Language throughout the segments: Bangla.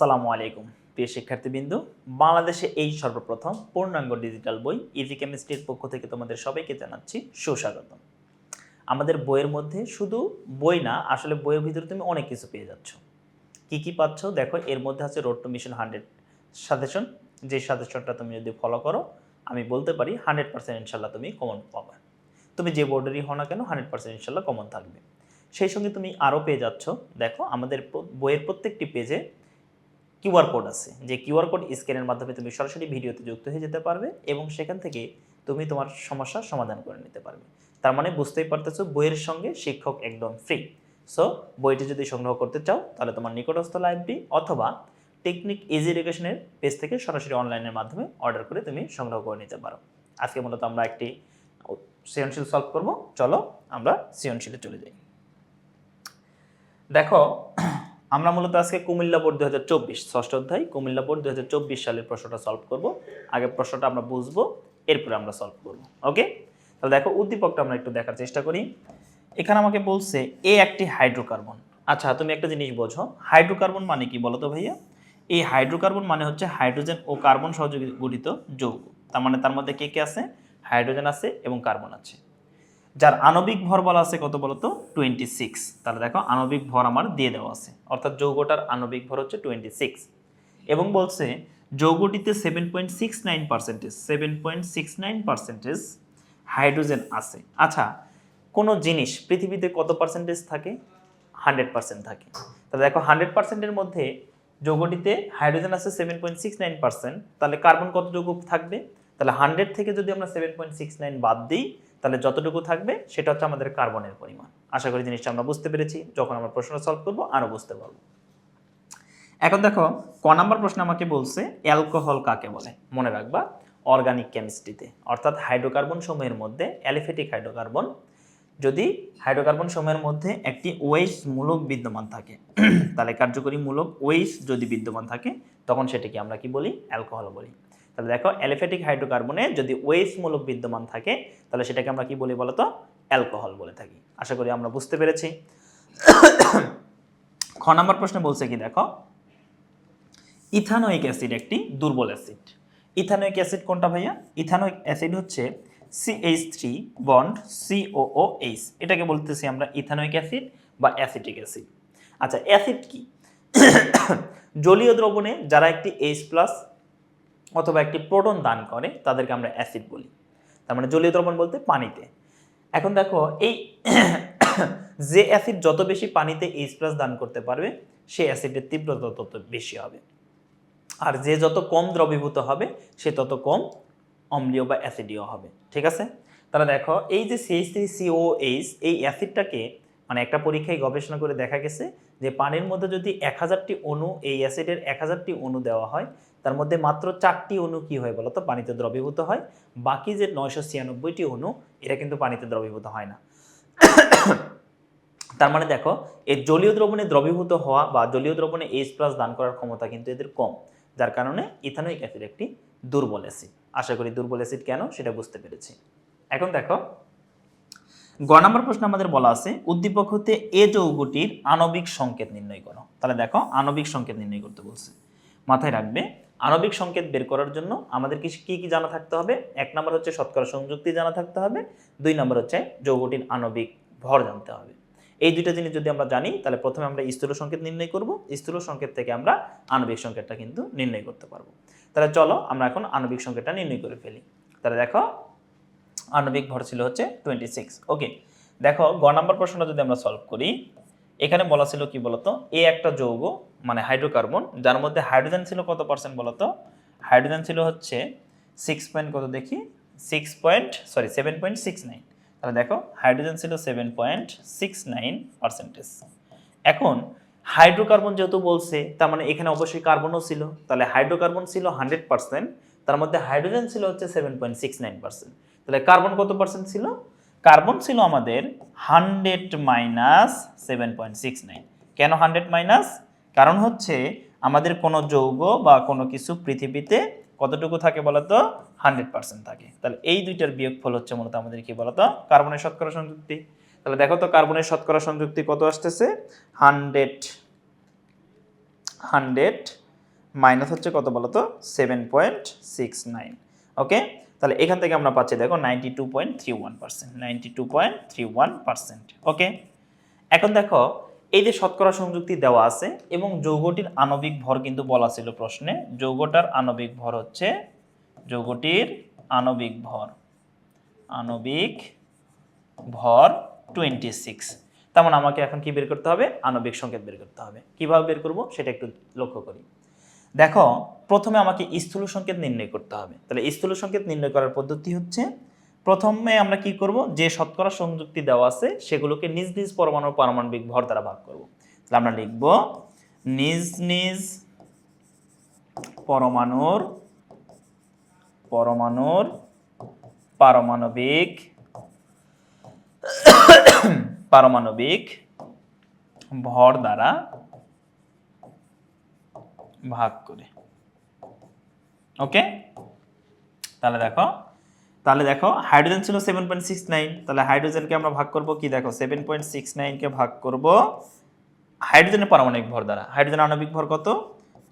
আসসালামু আলাইকুম। প্রিয় শিক্ষার্থীবৃন্দ, বাংলাদেশে এই সর্বপ্রথম পূর্ণাঙ্গ ডিজিটাল বই ইজি কেমিস্ট্রির পক্ষ থেকে তোমাদের সবাইকে জানাচ্ছি সুস্বাগতম। আমাদের বইয়ের মধ্যে শুধু বই না, আসলে বইয়ের ভিতরে তুমি অনেক কিছু পেয়ে যাচ্ছ। কি কি পাচ্ছ? দেখো, এর মধ্যে আছে road to mission hundred suggestion যে সাজেশনটা তুমি যদি ফলো করো, আমি বলতে পারি হান্ড্রেড পার্সেন্ট ইনশাল্লাহ তুমি কমন পাবে। তুমি যে বোর্ডেরই হও না কেন হান্ড্রেড পার্সেন্ট ইনশাল্লাহ কমন থাকবে। সেই সঙ্গে তুমি আরও পেয়ে যাচ্ছ, দেখো, আমাদের বইয়ের প্রত্যেকটি পেজে কিউআর কোড আছে। যে কিউআর কোড স্ক্যানের মাধ্যমে তুমি সরাসরি ভিডিওতে যুক্ত হয়ে যেতে পারবে এবং সেখান থেকে তুমি তোমার সমস্যার সমাধান করে নিতে পারবে। তার মানে বুঝতেই পারতেছো, বইয়ের সঙ্গে শিক্ষক একদম ফ্রি সো বইটি যদি সংগ্রহ করতে চাও, তাহলে তোমার নিকটস্থ লাইব্রেরি অথবা টেকনিক ইজি এডুকেশনের পেজ থেকে সরাসরি অনলাইনের মাধ্যমে অর্ডার করে তুমি সংগ্রহ করে নিতে পারো। আজকে মূলত আমরা একটি সৃজনশীল সলভ করব। চলো আমরা সৃজনশীলে চলে যাই। দেখো আমরা মূলত আজকে কুমিল্লা বোর্ড দু হাজার চব্বিশ, ষষ্ঠ অধ্যায়, কুমিল্লা বোর্ড দু হাজার চব্বিশ সালের প্রশ্নটা সলভ করব। আগে প্রশ্নটা আমরা বুঝব, এরপরে আমরা সলভ করব ওকে তাহলে দেখো, উদ্দীপকটা আমরা একটু দেখার চেষ্টা করি। এখানে আমাকে বলছে, এ একটি হাইড্রোকার্বন। আচ্ছা তুমি একটা জিনিস বোঝো, হাইড্রোকার্বন মানে কি বলো তো ভাইয়া? এই হাইড্রোকার্বন মানে হচ্ছে হাইড্রোজেন ও কার্বন সহযোগী গঠিত যৌগ। তার মানে তার মধ্যে কে কে আছে? হাইড্রোজেন আছে এবং কার্বন আছে। যার আণবিক ভর বলা আছে কত বলতো? টোয়েন্টি সিক্স তাহলে দেখো, আণবিক ভর আমার দিয়ে দেওয়া আছে। অর্থাৎ যৌগটার আণবিক ভর হচ্ছে টোয়েন্টি সিক্স এবং বলছে, যৌগটিতে seven point six nine percentage seven point six nine percentage hydrogen আছে। আচ্ছা কোনো জিনিস পৃথিবীতে কত পার্সেন্টেজ থাকে? হান্ড্রেড পার্সেন্ট থাকে। তাহলে দেখো হান্ড্রেড পার্সেন্টের মধ্যে যৌগটিতে হাইড্রোজেন আছে seven point six nine percent তাহলে কার্বন কত যৌগ থাকবে? তাহলে হান্ড্রেড থেকে যদি আমরা সেভেন পয়েন্ট সিক্স নাইন বাদ দিই তাহলে যতটুকু থাকবে, সেটা হচ্ছে আমাদের কার্বনের পরিমাণ। আশা করি জিনিসটা আমরা বুঝতে পেরেছি। যখন আমরা প্রশ্ন সলভ করব আরও বুঝতে পারব। এখন দেখো, ক নাম্বার প্রশ্ন আমাকে বলছে, অ্যালকোহল কাকে বলে? মনে রাখবা অর্গানিক কেমিস্ট্রিতে অর্থাৎ হাইড্রোকার্বন সমূহের মধ্যে অ্যালিফেটিক হাইড্রোকার্বন যদি হাইড্রোকার্বন সমূহের মধ্যে একটি ওয়েস মূলক বিদ্যমান থাকে, তাহলে কার্যকরী মূলক ওয়েস যদি বিদ্যমান থাকে, তখন সেটাকে আমরা কি বলি? অ্যালকোহল বলি। তাহলে দেখো অ্যালিফেটিক হাইড্রোকার্বনে যদি ওয়েস মূলক বিদ্যমান থাকে, তাহলে সেটাকে আমরা কি বলি বলতো? অ্যালকোহল বলে থাকি। আশা করি আমরা বুঝতে পেরেছি। খ নম্বর প্রশ্নে বলছে কি দেখো? ইথানোয়িক অ্যাসিড একটি দুর্বল অ্যাসিড। ইথানোয়িক অ্যাসিড কোনটা ভাইয়া? ইথানোয়িক অ্যাসিড হচ্ছে সিএইচ থ্রি বন্ড সিওওএইচ এটাকে বলতেছি আমরা ইথানোয়িক অ্যাসিড বা অ্যাসিটিক অ্যাসিড। আচ্ছা অ্যাসিড কি? জলীয় দ্রবণে যারা একটি এইচ প্লাস অথবা একটি প্রোটন দান করে, তাদেরকে আমরা অ্যাসিড বলি। তার মানে জলীয় দ্রবণ বলতে পানিতে। এখন দেখো, এই যে অ্যাসিড যত বেশি পানিতে এইচ প্লাস দান করতে পারবে, সেই অ্যাসিডের তীব্রতা তত বেশি হবে। আর যে যত কম দ্রবীভূত হবে, সে তত কম অম্লীয় বা অ্যাসিডীয় হবে। ঠিক আছে? তাহলে দেখো, এই যে সিএইচ থ্রি সিওএইচ এই অ্যাসিডটাকে মানে একটা পরীক্ষায় গবেষণা করে দেখা গেছে যে পানির মধ্যে যদি এক হাজারটি অণু, এই অ্যাসিডের এক হাজারটি অণু দেওয়া হয় তার মধ্যে মাত্র চারটি অণু কি হয় বলতো পানিতে দ্রবীভূত হয়। বাকি যে নয়শো ছিয়ানব্বইটি অণু এটা কিন্তু পানিতে দ্রবীভূত হয় না। তার মানে দেখো, এই জলীয় দ্রবণে দ্রবীভূত হওয়া বা জলীয় দ্রবণে এইচ প্লাস দান করার ক্ষমতা কিন্তু এদের কম। যার কারণে ইথানোইক অ্যাসিড একটি দুর্বল অ্যাসিড আশা করি দুর্বল অ্যাসিড কেন? সেটা বুঝতে পেরেছি। এখন দেখো, গ নম্বর প্রশ্ন আমাদের বলা আছে, উদ্দীপক হতে এ যৌগটির আণবিক সংকেত নির্ণয় করো। তাহলে দেখো, আণবিক সংকেত নির্ণয় করতে বলছে। মাথায় রাখবে আণবিক সংকেত বের করার জন্য আমাদের কি কি জানা থাকতে হবে? এক নম্বর হচ্ছে শতকরা সংযুক্তি জানা থাকতে হবে। দুই নম্বর হচ্ছে যৌগটির আণবিক ভর জানতে হবে। এই দুইটা জিনিস যদি আমরা জানি, তাহলে প্রথমে আমরা স্থূল সংকেত নির্ণয় করব। স্থূল সংকেত থেকে আমরা আণবিক সংকেতটা কিন্তু নির্ণয় করতে পারব। তাহলে চলো আমরা এখন আণবিক সংকেতটা নির্ণয় করে ফেলি। তাহলে দেখো, আণবিক ভর ছিল হচ্ছে টোয়েন্টি সিক্স ওকে দেখো, গ নম্বর প্রশ্নটা যদি আমরা সলভ করি এখানে বলা ছিল কি বলতো? এ একটা যৌগ মানে হাইড্রোকার্বন যার মধ্যে হাইড্রোজেন ছিল কত পার্সেন্ট বলতো? হাইড্রোজেন ছিল হচ্ছে সিক্স পয়েন্ট কত দেখি? Six point sorry seven point six nine তাহলে দেখো হাইড্রোজেন ছিল seven point six nine percentage এখন হাইড্রোকার্বন যেহেতু বলছে, তার মানে এখানে অবশ্যই কার্বনও ছিল। তাহলে হাইড্রোকার্বন ছিল হান্ড্রেড পার্সেন্ট তার মধ্যে হাইড্রোজেন ছিল হচ্ছে seven point six nine percent তাহলে কার্বন কত পার্সেন্ট ছিল? কার্বন ছিল আমাদের hundred minus seven point six nine. কেন হান্ড্রেড মাইনাস? কারণ হচ্ছে আমাদের কোনো যৌগ বা কোনো কিছু পৃথিবীতে কতটুকু থাকে বলতো? হান্ড্রেড পার্সেন্ট থাকে। তাহলে এই দুইটার বিয়োগফল হচ্ছে মূলত আমাদের কি বলতো? কার্বনের শতকরা সংযুক্তি। তাহলে দেখো তো কার্বনের শতকরা সংযুক্তি কত আসতেছে? হান্ড্রেড হান্ড্রেড মাইনাস হচ্ছে কত বলো তো seven point six nine. Okay? তাহলে এখান থেকে আমরা পাচ্ছি, দেখো ninety two point three one percent ninety two point three one percent okay এখন দেখো, এই যে শতকরা সংযুক্তি দেওয়া আছে এবং যৌগটির আণবিক ভর কিন্তু বলা ছিল প্রশ্নে, যৌগটার আণবিক ভর হচ্ছে, যৌগটির আণবিক ভর আণবিক ভর টোয়েন্টি সিক্স তেমন আমাকে এখন কি বের করতে হবে? আণবিক সংকেত বের করতে হবে। কীভাবে বের করব? সেটা একটু লক্ষ্য করি। দেখো, প্রথমে আমাকে স্থূল সংকেত নির্ণয় করতে হবে। তাহলে স্থূল সংকেত নির্ণয় করার পদ্ধতি হচ্ছে, প্রথমে আমরা কি করব? যে শতকরা সংযুক্তি দেওয়া আছে, সেগুলোকে নিজ নিজ পরমাণুর পারমাণবিক ভর দ্বারা ভাগ করব। তাহলে আমরা লিখব, নিজ নিজ পরমাণুর পরমাণুর পারমাণবিক পারমাণবিক ভর দ্বারা ভাগ করে। ওকে তাহলে দেখো তাহলে দেখো হাইড্রোজেন ছিল সেভেন পয়েন্ট সিক্স নাইন তাহলে হাইড্রোজেনকে আমরা ভাগ করব কি? দেখো সেভেন পয়েন্ট সিক্স নাইনকে ভাগ করব হাইড্রোজেনের পারমাণবিক ভর দ্বারা। হাইড্রোজেন আণবিক ভর কত?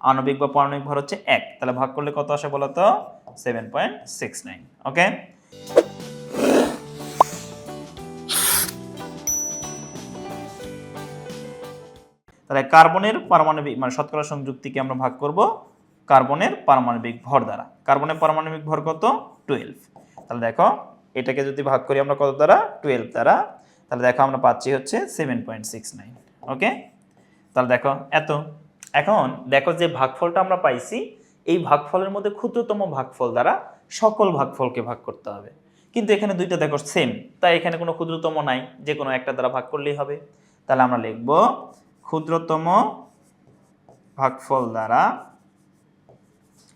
আণবিক বা পারমাণবিক ভর হচ্ছে এক। তাহলে ভাগ করলে কত আসে বলো তো seven point six nine okay তাহলে কার্বনের পারমাণবিক মানে শতকরা সংযুক্তিকে আমরা ভাগ করব কার্বনের পারমাণবিক ভর দ্বারা। কার্বনের পারমাণবিক ভর কত? টুয়েলভ তাহলে দেখো, এটাকে যদি ভাগ করি আমরা কত দ্বারা? টুয়েলভ দ্বারা। তাহলে দেখো আমরা পাচ্ছি হচ্ছে seven point six nine okay তাহলে দেখো, এত। এখন দেখো যে ভাগফলটা আমরা পাইছি, এই ভাগফলের মধ্যে ক্ষুদ্রতম ভাগফল দ্বারা সকল ভাগফলকে ভাগ করতে হবে। কিন্তু এখানে দুইটা দেখো সেম তাই এখানে কোনো ক্ষুদ্রতম নাই যে কোনো একটা দ্বারা ভাগ করলেই হবে। তাহলে আমরা লিখব ক্ষুদ্রতম ভাগফল দ্বারা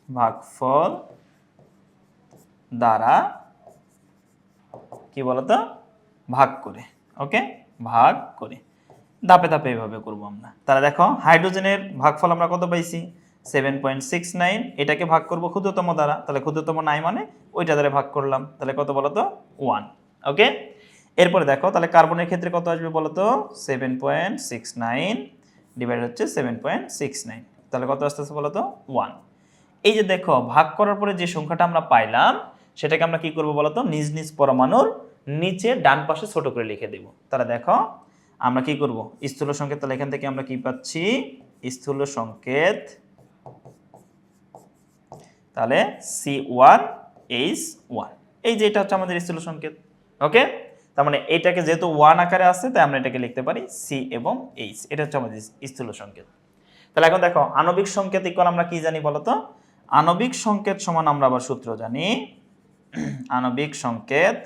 ভাগফল দ্বারা কি বলতো? ভাগ করে, ওকে? ভাগ করে। ধাপে ধাপে এভাবে করব আমরা। তাহলে দেখো, হাইড্রোজেনের ভাগফল আমরা কত পাইছি? সেভেন পয়েন্ট সিক্স নাইন, এটাকে ভাগ করব ক্ষুদ্রতম দ্বারা। তাহলে ক্ষুদ্রতম নাই মানে ওইটা দ্বারা ভাগ করলাম। তাহলে কত বলতো? One, okay? এরপরে দেখো, তাহলে কার্বনের ক্ষেত্রে কত আসবে বলো তো seven point six nine divide হচ্ছে সেভেন পয়েন্ট সিক্স নাইন তাহলে কত আসতেছে তো ওয়ান এই যে দেখো, ভাগ করার পরে যে সংখ্যাটা আমরা পাইলাম, সেটাকে আমরা কি করব বলো তো নিজ নিজ পরমাণুর নিচে ডান পাশে ছোট করে লিখে দেব। তাহলে দেখো, আমরা কি করব? স্থূল সংকেত, তাহলে এখান থেকে আমরা কি পাচ্ছি? স্থূল সংকেত। তাহলে সি ওয়ান এইচ ওয়ান এই যে এটা হচ্ছে আমাদের স্থূল সংকেত। ওকে তার মানে এটাকে যেহেতু ওয়ান আকারে আছে, তাই আমরা এটাকে লিখতে পারি সি এবং এইচ এটা হচ্ছে আমাদের স্থূল সংকেত। তাহলে এখন দেখো, আণবিক সংকেত ইকুয়াল আমরা কি জানি বলতো? আণবিক সংকেত সমান আমরা আবার সূত্র জানি। আণবিক সংকেত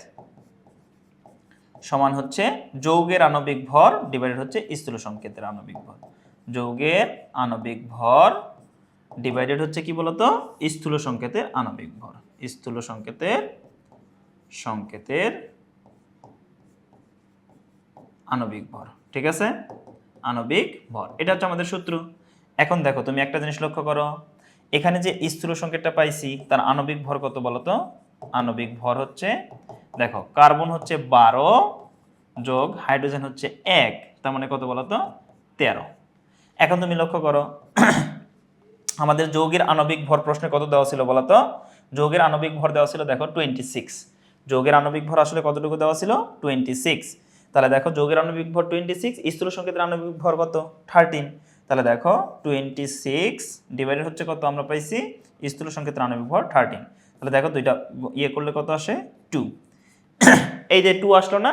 সমান হচ্ছে যৌগের আণবিক ভর ডিভাইডেড হচ্ছে স্থূল সংকেতের আণবিক ভর। যৌগের আণবিক ভর ডিভাইডেড হচ্ছে কি বলতো? স্থূল সংকেতের আণবিক ভর। স্থূল সংকেতের সংকেতের আণবিক ভর, ঠিক আছে? আণবিক ভর। এটা হচ্ছে আমাদের সূত্র। এখন দেখো, তুমি একটা জিনিস লক্ষ্য করো। এখানে যে স্থূল সংকেতটা পাইছি, তার আণবিক ভর কত বলো তো আণবিক ভর হচ্ছে, দেখো, কার্বন হচ্ছে বারো যোগ হাইড্রোজেন হচ্ছে এক, তার মানে কত বলো তো তেরো। এখন তুমি লক্ষ্য করো, আমাদের যৌগের আণবিক ভর প্রশ্নে কত দেওয়া ছিল বলো তো যৌগের আণবিক ভর দেওয়া ছিল, দেখো টোয়েন্টি সিক্স যৌগের আণবিক ভর আসলে কতটুকু দেওয়া ছিল? টোয়েন্টি সিক্স তাহলে দেখো যৌগের আণবিক ভর টোয়েন্টি সিক্স স্থূল সংকেতের আণবিক ভর কত? থার্টিন তাহলে দেখো টোয়েন্টি সিক্স ডিভাইডেড হচ্ছে কত? আমরা পাইছি স্থূল সংকেতের আণবিক ভর থার্টিন তাহলে দেখো দুইটা ইয়ে করলে কত আসে? টু এই যে টু আসলো না,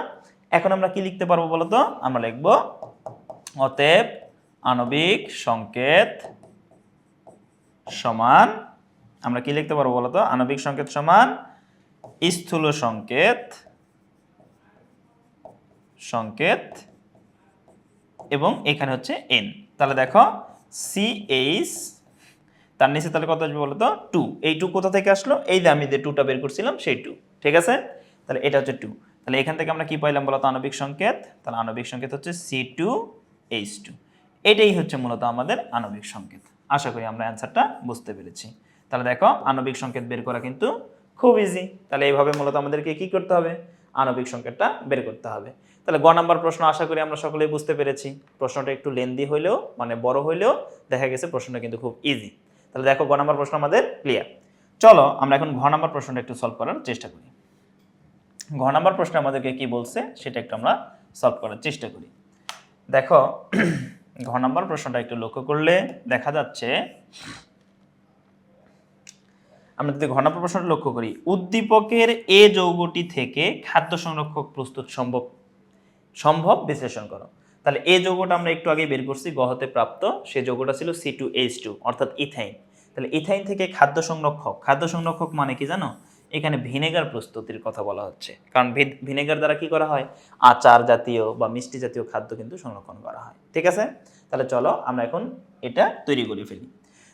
এখন আমরা কি লিখতে পারব বলো তো? আমরা লিখব অতএব আণবিক সংকেত সমান, আমরা কি লিখতে পারব বলতো আণবিক সংকেত সমান স্থূল সংকেত সংকেত এবং এখানে হচ্ছে এন তাহলে দেখো সি এইচ তার নিচে তাহলে কত আসবে বলতো? টু এই টু কোথা থেকে আসলো? এই যে আমি যে টুটা বের করছিলাম, সেই টু ঠিক আছে? তাহলে এটা হচ্ছে টু তাহলে এখান থেকে আমরা কি পাইলাম বলতো? আণবিক সংকেত। তাহলে আণবিক সংকেত হচ্ছে সি টু এইচ টু এটাই হচ্ছে মূলত আমাদের আণবিক সংকেত। আশা করি আমরা অ্যান্সারটা বুঝতে পেরেছি। তাহলে দেখো, আণবিক সংকেত বের করা কিন্তু খুব ইজি তাহলে এইভাবে মূলত আমাদেরকে কি করতে হবে? আণবিক সংকেতটা বের করতে হবে। তাহলে গ নাম্বার প্রশ্ন আশা করি আমরা সকলেই বুঝতে পেরেছি। প্রশ্নটা একটু লেন্দি হইলেও মানে বড় হইলেও দেখা গেছে প্রশ্নটা কিন্তু খুব ইজি তাহলে দেখো গ নাম্বার প্রশ্ন আমাদের ক্লিয়ার চলো আমরা এখন ঘ নাম্বার প্রশ্নটা একটু সলভ করার চেষ্টা করি। ঘ নাম্বার প্রশ্ন আমাদেরকে কি বলছে, সেটা একটু আমরা সলভ করার চেষ্টা করি। দেখো ঘ নাম্বার প্রশ্নটা একটু লক্ষ্য করলে দেখা যাচ্ছে, আমরা যদি ঘ নাম্বার প্রশ্নটা লক্ষ্য করি, উদ্দীপকের এ যৌগটি থেকে খাদ্য সংরক্ষক প্রস্তুত সম্ভব সম্ভব, বিশ্লেষণ করো। তাহলে এ যৌগটা আমরা একটু আগে বের করছি গহতে প্রাপ্ত। সে যৌগটা ছিল সি টু এইচ টু অর্থাৎ ইথাইন। তাহলে ইথাইন থেকে খাদ্য সংরক্ষক। খাদ্য সংরক্ষক মানে কি জানো? এখানে ভিনেগার প্রস্তুতির কথা বলা হচ্ছে। কারণ ভিনেগার দ্বারা কি করা হয়? আচার জাতীয় বা মিষ্টি জাতীয় খাদ্য কিন্তু সংরক্ষণ করা হয়। ঠিক আছে? তাহলে চলো আমরা এখন এটা তৈরি করে ফেলি।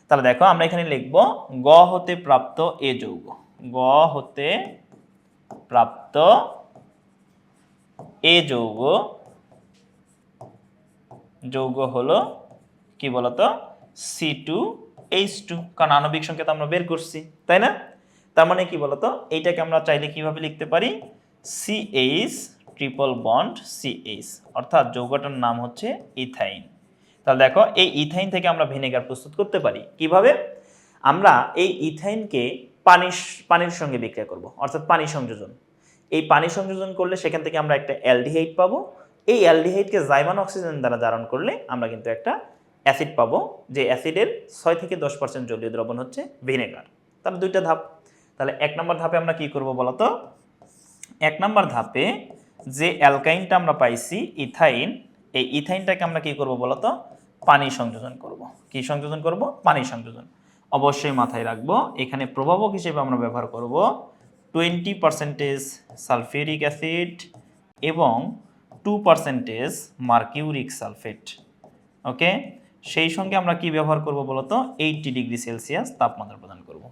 তাহলে দেখো আমরা এখানে লিখব, গ হতে প্রাপ্ত এ যৌগ। গ হতে প্রাপ্ত এ যৌগ যৌগ হলো কি বলতো? সি টু এইচ টু কারণ আণবিক সংকেত আমরা বের করছি, তাই না? তার মানে কি বলতো? এইটাকে আমরা চাইলে কীভাবে লিখতে পারি? C H triple bond C H অর্থাৎ যৌগটার নাম হচ্ছে ইথাইন তাহলে দেখো, এই ইথাইন থেকে আমরা ভিনেগার প্রস্তুত করতে পারি। কীভাবে? আমরা এই ইথাইনকে পানির পানির সঙ্গে বিক্রিয়া করব, অর্থাৎ পানি সংযোজন। এই পানি সংযোজন করলে সেখান থেকে আমরা একটা অ্যালডিহাইড পাবো। এই অ্যালডিহাইডকে জাইমান অক্সিজেন দ্বারা ধারণ করলে আমরা কিন্তু একটা অ্যাসিড পাবো, যে অ্যাসিডের ছয় থেকে দশ পার্সেন্ট জলীয় দ্রবণ হচ্ছে ভিনেগার। তাহলে দুইটা ধাপ। তাহলে এক নম্বর ধাপে আমরা কি করব বলতো এক নম্বর ধাপে যে অ্যালকাইনটা আমরা পাইছি, ইথাইন, এই ইথাইনটাকে আমরা কি করব বলতো পানি সংযোজন করব। কি সংযোজন করব? পানি সংযোজন। অবশ্যই মাথায় রাখব, এখানে প্রভাবক হিসেবে আমরা ব্যবহার করব টোয়েন্টি পার্সেন্টেজ সালফিউরিক অ্যাসিড এবং two percentage mercuric sulphate. Okay? সেই সঙ্গে আমরা কি ব্যবহার করব বলতো? এইটটি ডিগ্রি সেলসিয়াস তাপমাত্রা প্রদান করব।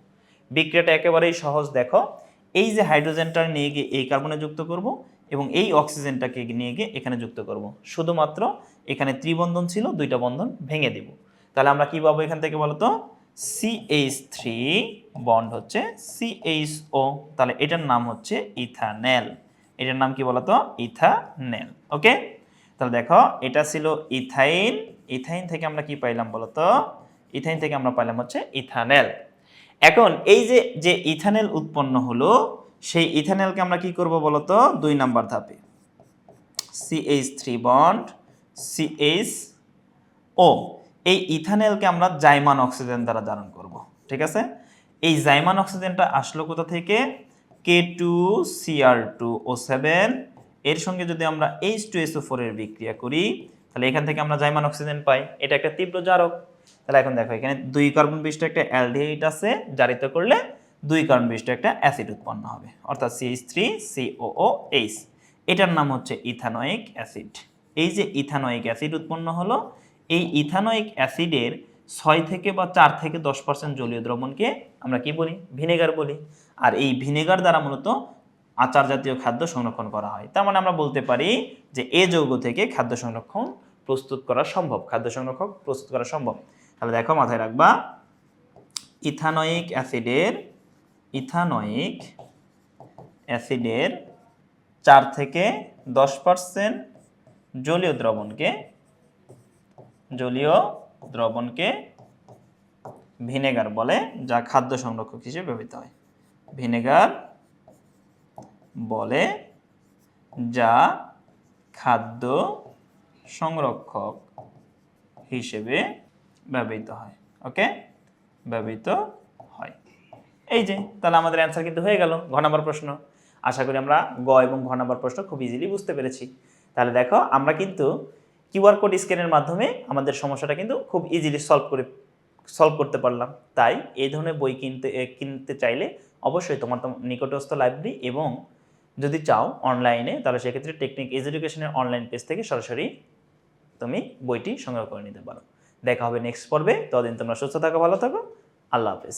বিক্রিয়াটা একেবারেই সহজ, দেখো। এই যে হাইড্রোজেনটা নিয়ে গিয়ে এই কার্বনে যুক্ত করব এবং এই অক্সিজেনটাকে নিয়ে গিয়ে এখানে যুক্ত করব। শুধুমাত্র এখানে ত্রিবন্ধন ছিল, দুইটা বন্ধন ভেঙে দেব। তাহলে আমরা কি পাবো এখান থেকে বলতো? সিএইচ থ্রি বন্ড হচ্ছে সিএইচ ও তাহলে এটার নাম হচ্ছে ইথানেল এটার নাম কি বলতো? ইথানেল ওকে তাহলে দেখো, এটা ছিল ইথাইন ইথাইন থেকে আমরা কি পাইলাম বলতো? ইথাইন থেকে আমরা পাইলাম হচ্ছে ইথানেল এখন এই যে যে ইথানেল উৎপন্ন হলো, সেই ইথানেলকে আমরা কি করব বলতো? দুই নাম্বার ধাপে। CH three bond CH O এই ইথানেলকে আমরা জাইমান অক্সিজেন দ্বারা ধারণ করব, ঠিক আছে? এই জাইমান অক্সিজেনটা আসলো কোথা থেকে? K two CR two O seven এর সঙ্গে যদি আমরা এইচ টু এসও ফোরের বিক্রিয়া করি, তাহলে এখান থেকে আমরা জাইমান অক্সিজেন পাই। এটা একটা তীব্র জারক। তাহলে এখন দেখো, এখানে দুই কার্বন বিশিষ্ট একটা অ্যালডিহাইড আছে, জারিত করলে দুই কার্বন বিশিষ্ট একটা অ্যাসিড উৎপন্ন হবে, অর্থাৎ সিএইচ থ্রি সিওও এইচ এটার নাম হচ্ছে ইথানোয়িক অ্যাসিড। এই যে ইথানোয়িক অ্যাসিড উৎপন্ন হলো এই ইথানোয়িক অ্যাসিডের ছয় থেকে বা চার থেকে দশ পার্সেন্ট জলীয় দ্রবণকে আমরা কি বলি? ভিনেগার বলি। আর এই ভিনেগার দ্বারা মূলত আচার জাতীয় খাদ্য সংরক্ষণ করা হয়। তার মানে আমরা বলতে পারি যে এ যৌগ থেকে খাদ্য সংরক্ষণ প্রস্তুত করা সম্ভব। খাদ্য সংরক্ষক প্রস্তুত করা সম্ভব। তাহলে দেখো, মাথায় রাখবা। ইথানয়িক অ্যাসিডের ইথানয়িক অ্যাসিডের চার থেকে দশ পার্সেন্ট জলীয় দ্রবণকে জলীয় দ্রবণকে ভিনেগার বলে, যা খাদ্য সংরক্ষক হিসেবে ব্যবহৃত হয়। ভিনেগার বলে, যা খাদ্য সংরক্ষক হিসেবে ব্যবহৃত হয়। ওকে ব্যবহৃত হয়। এই যে, তাহলে আমাদের অ্যান্সার কিন্তু হয়ে গেল, ঘ নাম্বার প্রশ্ন। আশা করি আমরা গ এবং ঘ নাম্বার প্রশ্ন খুব ইজিলি বুঝতে পেরেছি। তাহলে দেখো, আমরা কিন্তু কিউআর কোড স্ক্যানের মাধ্যমে আমাদের সমস্যাটা কিন্তু খুব ইজিলি সলভ করে সলভ করতে পারলাম। তাই এই ধরনের বই কিনতে কিনতে চাইলে অবশ্যই তোমার নিকটস্থ লাইব্রেরি এবং যদি চাও অনলাইনে তাহলে সেক্ষেত্রে টেকনিক এডুকেশনের অনলাইন পেজ থেকে সরাসরি তুমি বইটি সংগ্রহ করে নিতে পারো। দেখা হবে নেক্সট পর্বে। ততদিন তোমরা সুস্থ থাকো, ভালো থাকো। আল্লাহ হাফেজ।